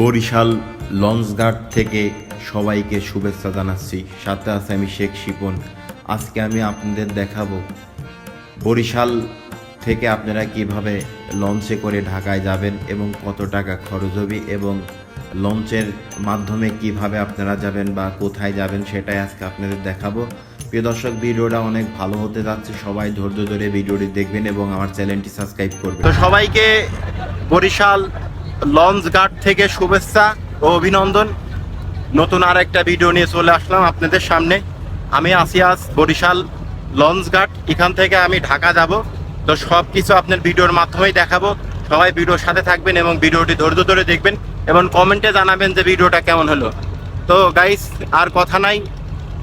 বরিশাল লঞ্চঘাট থেকে সবাইকে শুভেচ্ছা জানাচ্ছি। সাথে আছে আমি শেখ শিপন। আজকে আমি আপনাদের দেখাবো বরিশাল থেকে আপনারা কীভাবে লঞ্চে করে ঢাকায় যাবেন এবং কত টাকা খরচ হবে এবং লঞ্চের মাধ্যমে কীভাবে আপনারা যাবেন বা কোথায় যাবেন সেটাই আজকে আপনাদের দেখাবো। প্রিয় দর্শক, ভিডিওটা অনেক ভালো হতে যাচ্ছে। সবাই ধৈর্য ধরে ভিডিওটি দেখবেন এবং আমার চ্যানেলটি সাবস্ক্রাইব করবেন। তো সবাইকে বরিশাল লঞ্চ ঘাট থেকে শুভেচ্ছা ও অভিনন্দন। নতুন আর একটা ভিডিও নিয়ে চলে আসলাম আপনাদের সামনে। আমি আছি আজ বরিশাল লঞ্চ গার্ড এখান থেকে আমি ঢাকা যাব। তো সব কিছু আপনার ভিডিওর মাধ্যমেই দেখাবো। সবাই ভিডিওর সাথে থাকবেন এবং ভিডিওটি ধৈর্য ধরে দেখবেন এবং কমেন্টে জানাবেন যে ভিডিওটা কেমন হলো। তো গাইস আর কথা নাই,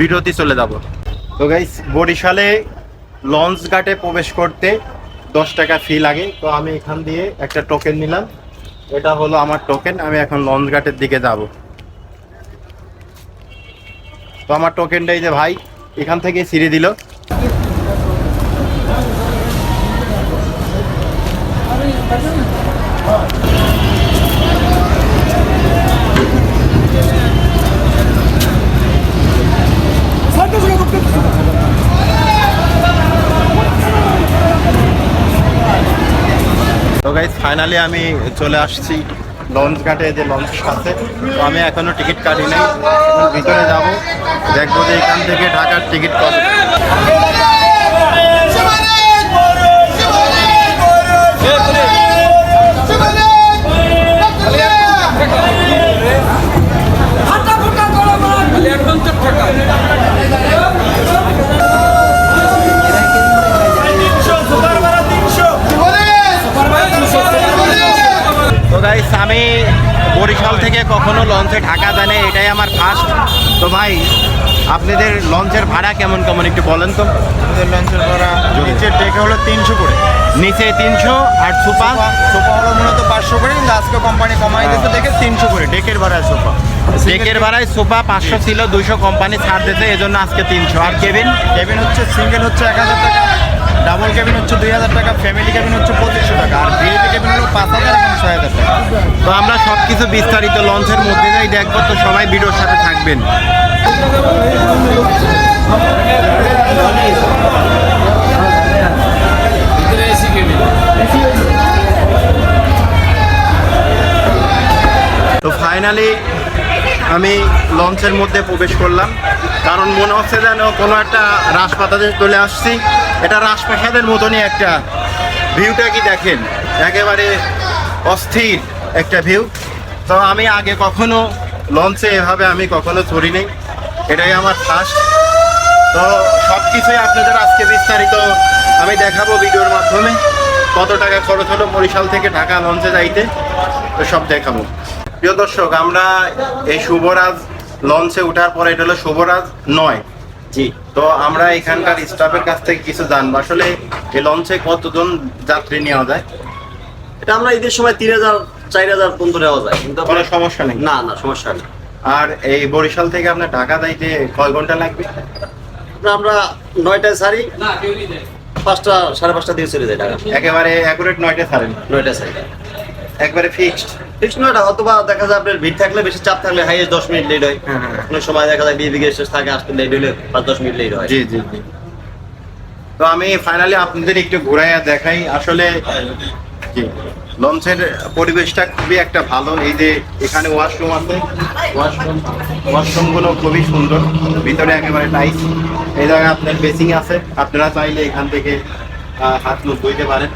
ভিডিওতে চলে যাব। তো গাইস বরিশালে লঞ্চ ঘাটে প্রবেশ করতে দশ টাকা ফি লাগে। তো আমি এখান দিয়ে একটা টোকেন নিলাম। এটা হলো আমার টোকেন আমি এখন লঞ্চ ঘাটের দিকে যাব। তো আমার টোকেনটা এই যে ভাই, এখান থেকে ছিঁড়ে দিল। ফাইনালি আমি চলে আসছি লঞ্চ ঘাটে যে লঞ্চ আছে তো আমি এখনও টিকিট কাটি নাই ভিতরে যাব, দেখব যে এখান থেকে ঢাকার টিকিট কত। বরিশাল থেকে কখনো লঞ্চে ঢাকা জানে এটাই আমার ফার্স্ট তো ভাই আপনাদের লঞ্চের ভাড়া কেমন কেমন একটু বলেন তো? আমাদের লঞ্চের ভাড়া নিচের ডেকে হলো তিনশো করে। নিচে তিনশো আর সুপা সোফা হলো মূলত পাঁচশো করে কিন্তু আজকে কোম্পানি কমাই দিতে দেখে তিনশো করে ডেকের ভাড়া সোফা। ডেকের ভাড়ায় সোফা পাঁচশো ছিল দুইশো কোম্পানি ছাড় দিতে এজন্য আজকে তিনশো। আর কেবিন? কেবিন হচ্ছে সিঙ্গেল হচ্ছে এক হাজার টাকা। ডাবল কেবিন হচ্ছে দুই হাজার টাকা, ফ্যামিলি কেবিন হচ্ছে পঁচিশশো টাকা, আর ভিআইপি কেবিন হলো পাঁচ হাজার এবং ছয় হাজার টাকা। তো আমরা সব কিছু বিস্তারিত লঞ্চের মধ্যে যাই, দেখব তো সবাই ভিডিওর সাথে থাকবেন। তো ফাইনালি আমি লঞ্চের মধ্যে প্রবেশ করলাম। কারণ মনে হচ্ছে যেন কোনো একটা রাজপ্রাসাদে চলে আসছি। এটা রাজপ্রাসাদের মতনই একটা ভিউটা কি দেখেন? একেবারে অস্থির একটা ভিউ তো আমি আগে কখনো লঞ্চে এভাবে আমি কখনো চড়ি নেই। এটাই আমার ফার্স্ট তো সব কিছুই আপনাদের আজকে বিস্তারিত আমি দেখাবো ভিডিওর মাধ্যমে। কত টাকা খরচ হলো বরিশাল থেকে ঢাকা লঞ্চে যাইতে, তো সব দেখাবো। প্রিয় দর্শক, আমরা এই শুভরাজ লঞ্চে ওঠার পরে এটা হলো শুভরাজ নয়। জি তো আমরা এখানকার স্টাফের কাছ থেকে কিছু জানব। আসলে এই লঞ্চে কতজন যাত্রী নেওয়া যায়? এটা আমরা ঈদের সময় তিন হাজার চার হাজার পর্যন্ত নেওয়া যায় কিন্তু কোনো সমস্যা নেই? না না সমস্যা নেই। আর এই বরিশাল থেকে আপনার ঢাকা যাইতে কয় ঘণ্টা লাগবে? আমরা নয়টায় সারি পাঁচটা সাড়ে পাঁচটা দিয়ে চলে যাই ঢাকা। একেবারে অ্যাকুরেট নয়টা ছাড়েন নয়টায় সারি। একবারে ফিক্সড নয়টা হয়তো দেখা যায় আপনার ভিড় থাকলে বেশি চাপ থাকলে হাইয়েস্ট দশ মিনিট লেট হয়। হ্যাঁ, হ্যাঁ। অনেক সময় দেখা যায় বিয়ে বিঘে শেষ থাকে আসতে লেট হলে পাঁচ দশ মিনিট লেট হয়। জি জি তো আমি ফাইনালি আপনাদের একটু ঘুরাইয়া দেখাই। আসলে জি লঞ্চের পরিবেশটা খুবই একটা ভালো। এই যে এখানে ওয়াশরুম আছে। ওয়াশরুম ওয়াশরুমগুলো খুবই সুন্দর। ভিতরে একেবারে টাইস এই জায়গায় আপনার বেসিং আছে। আপনারা চাইলে এখান থেকে হাত মুখ ধুইতে পারেন।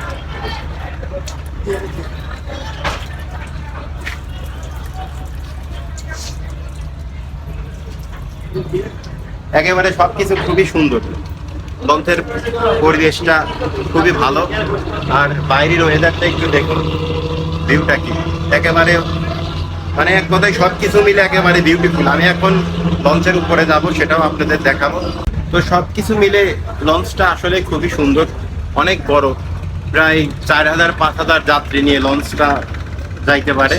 একেবারে সবকিছু খুবই সুন্দর। লঞ্চের পরিবেশটা খুবই ভালো। আর বাইরের ওয়েদারটা একটু দেখুন ভিউটা কি? একেবারে মানে এক কথায় সব কিছু মিলে একেবারে বিউটিফুল আমি এখন লঞ্চের উপরে যাব, সেটাও আপনাদের দেখাবো। তো সব কিছু মিলে লঞ্চটা আসলে খুবই সুন্দর, অনেক বড়। প্রায় চার হাজার, পাঁচ হাজার যাত্রী নিয়ে লঞ্চটা যাইতে পারে।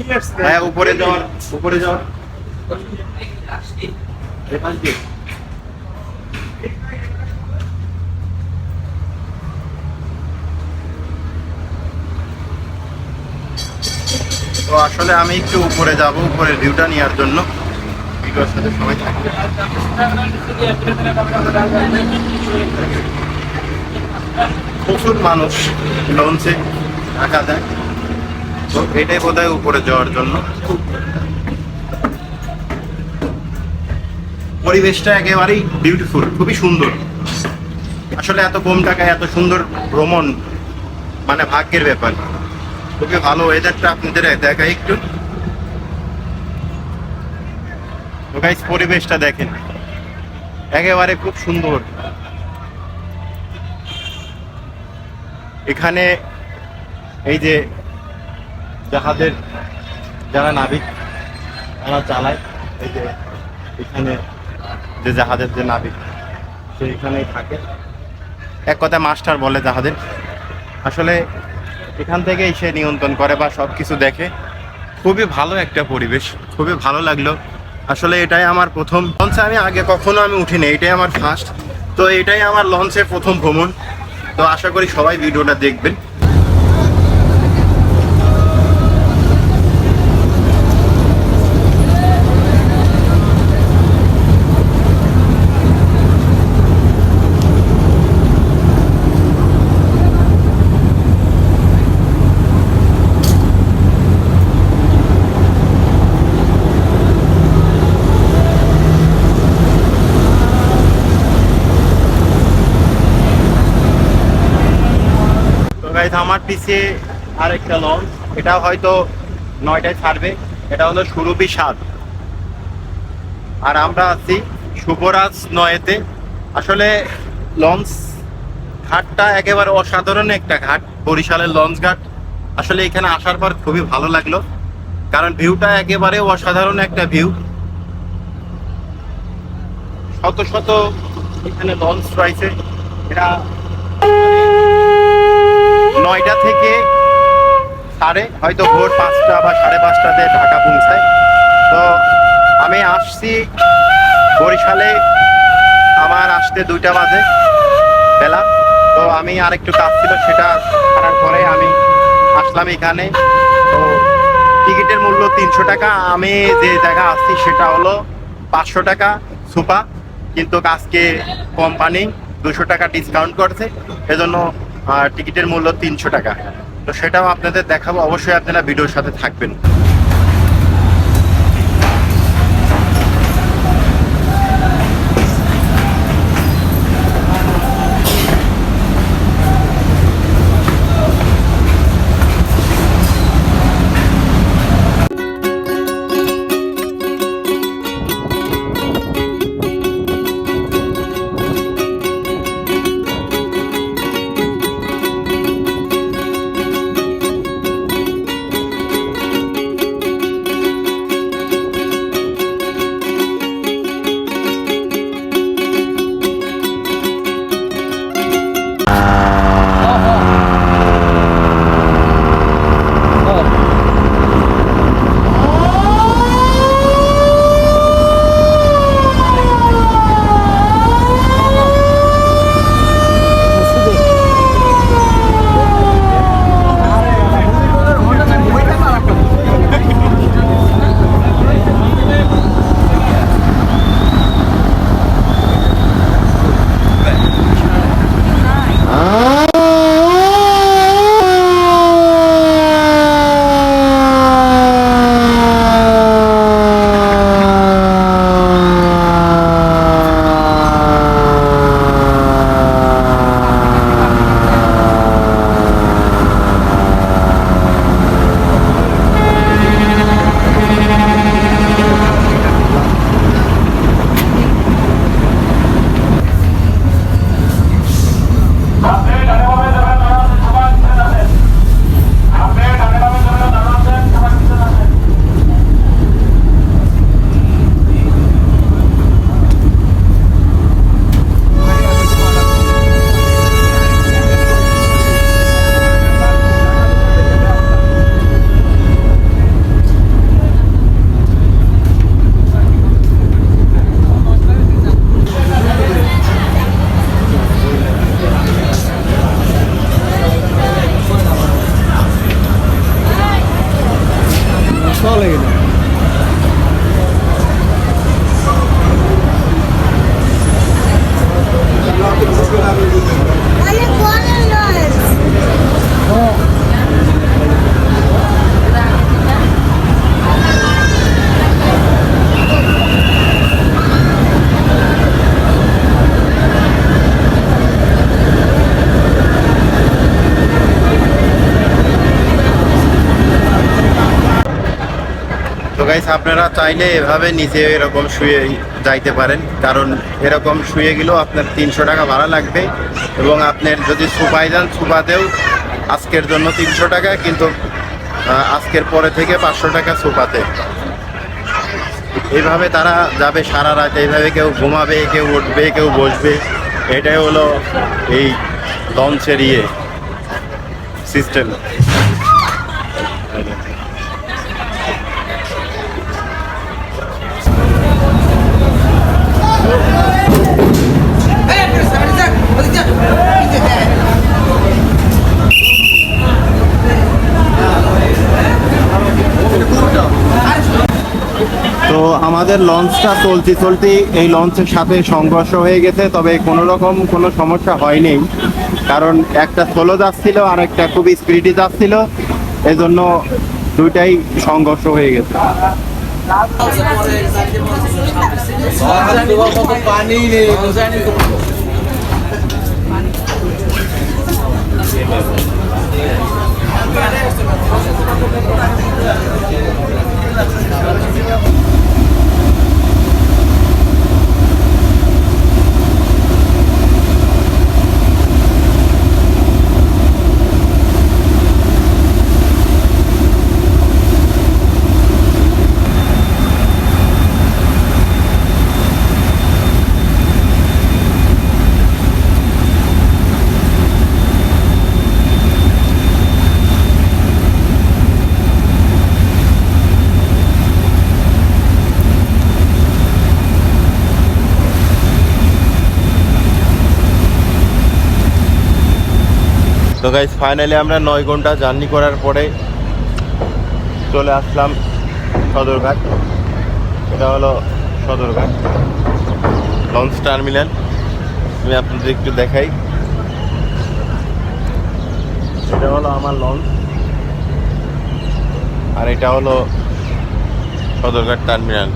হ্যাঁ, তো আসলে আমি একটু উপরে যাব, উপরে ভিউটা নেওয়ার জন্য। সবাই থাকবে। প্রচুর মানুষ লঞ্চে ঢাকা যায়। তো এটাই বোধ উপরে যাওয়ার জন্য। পরিবেশটা একেবারেই বিউটিফুল খুবই সুন্দর। আসলে এত কম টাকায় এত সুন্দর ভ্রমণ মানে ভাগ্যের ব্যাপার। খুবই ভালো ওয়েদারটা আপনাদের দেখাই একটু। তো গাইস পরিবেশটা দেখেন। একেবারে খুব সুন্দর। এখানে এই যে জাহাজের যারা নাবিক, তারা চালায়। এই যে এখানে যে জাহাজের যে নাবিক, সে এখানেই থাকে। এক কথায় মাস্টার বলে জাহাজের। আসলে এখান থেকেই সে নিয়ন্ত্রণ করে বা সব কিছু দেখে। খুবই ভালো একটা পরিবেশ, খুবই ভালো লাগল। আসলে এটাই আমার প্রথম লঞ্চে আমি আগে কখনো আমি উঠিনি, এটাই আমার ফার্স্ট তো এটাই আমার লঞ্চের প্রথম ভ্রমণ। তো আশা করি সবাই ভিডিওটা দেখবেন। তো গাইজ আমার পিছিয়ে আরেকটা লঞ্চ এটা হয়তো নয়টায় ছাড়বে, এটা হলো সুরভি সাত। আর আমরা আছি শুভরাজ নয়েতে। আসলে লঞ্চ ঘাটটা একেবারে অসাধারণ একটা ঘাট, বরিশালের লঞ্চ ঘাট। আসলে এখানে আসার পর খুবই ভালো লাগল, কারণ ভিউটা একেবারে অসাধারণ একটা ভিউ শত শত এখানে লঞ্চ রয়েছে। এটা নয়টা থেকে সাড়ে, হয়তো ভোর পাঁচটা বা সাড়ে পাঁচটাতে ঢাকা পৌঁছায়। তো আমি আসছি বরিশালে, আমার আসতে দুইটা বাজে বেলা। তো আমি আর একটু কাজ ছিল, সেটা করার পরে আমি আসলাম এখানে। তো টিকিটের মূল্য তিনশো টাকা, আমি যে জায়গা আসছি সেটা হলো পাঁচশো টাকা সুপা। কিন্তু আজকে কোম্পানি দুশো টাকা ডিসকাউন্ট করছে এজন্য আহ, টিকিটের মূল্য তিনশো টাকা। তো সেটাও আপনাদের দেখাবো। অবশ্যই আপনারা ভিডিওর সাথে থাকবেন। গাইস আপনারা চাইলে এভাবে নিচে এরকম শুয়ে যাইতে পারেন। কারণ এরকম শুয়ে গেলেও আপনার তিনশো টাকা ভাড়া লাগবে। এবং আপনার যদি সুপাই যান, সুপাতেও আজকের জন্য তিনশো টাকা, কিন্তু আজকের পরে থেকে পাঁচশো টাকা সুপাতে। এইভাবে তারা যাবে সারা রাত, এইভাবে কেউ ঘুমাবে, কেউ উঠবে, কেউ বসবে। এটাই হলো এই লঞ্চের ইয়ে সিস্টেম আমাদের লঞ্চটা চলতে চলতে এই লঞ্চের সাথে সংঘর্ষ হয়ে গেছে, তবে কোনো রকম কোনো সমস্যা হয়নি। কারণ একটা স্লো যাচ্ছিল, আর একটা খুব স্পিডে যাচ্ছিল, এজন্য দুইটাই সংঘর্ষ হয়ে গেছে। তো গাইজ ফাইনালি আমরা নয় ঘণ্টা জার্নি করার পরে চলে আসলাম সদরঘাট। এটা হলো সদরঘাট, লঞ্চ টার্মিনাল। আমি আপনাদের একটু দেখাই। এটা হলো আমার লঞ্চ। আর এটা হলো সদরঘাট টার্মিনাল।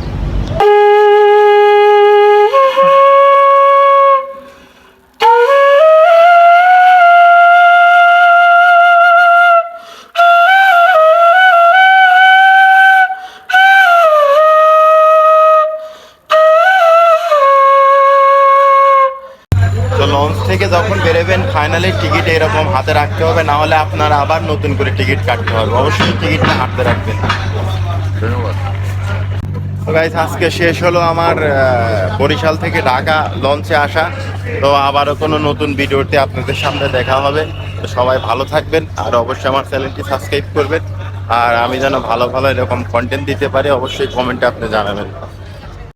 থেকে যখন বেরোবেন ফাইনালি টিকিট এরকম হাতে রাখতে হবে না হলে আপনার আবার নতুন করে টিকিট কাটতে হবে। অবশ্যই টিকিটটা হাতে রাখবেন। ধন্যবাদ। তো গাইজ আজকে শেষ হলো আমার বরিশাল থেকে ঢাকা লঞ্চে আসা। তো আবারও কোনো নতুন ভিডিওতে আপনাদের সামনে দেখা হবে। তো সবাই ভালো থাকবেন আর অবশ্যই আমার চ্যানেলটি সাবস্ক্রাইব করবেন। আর আমি যেন ভালো ভালো এরকম কন্টেন্ট দিতে পারি অবশ্যই কমেন্টে আপনি জানাবেন।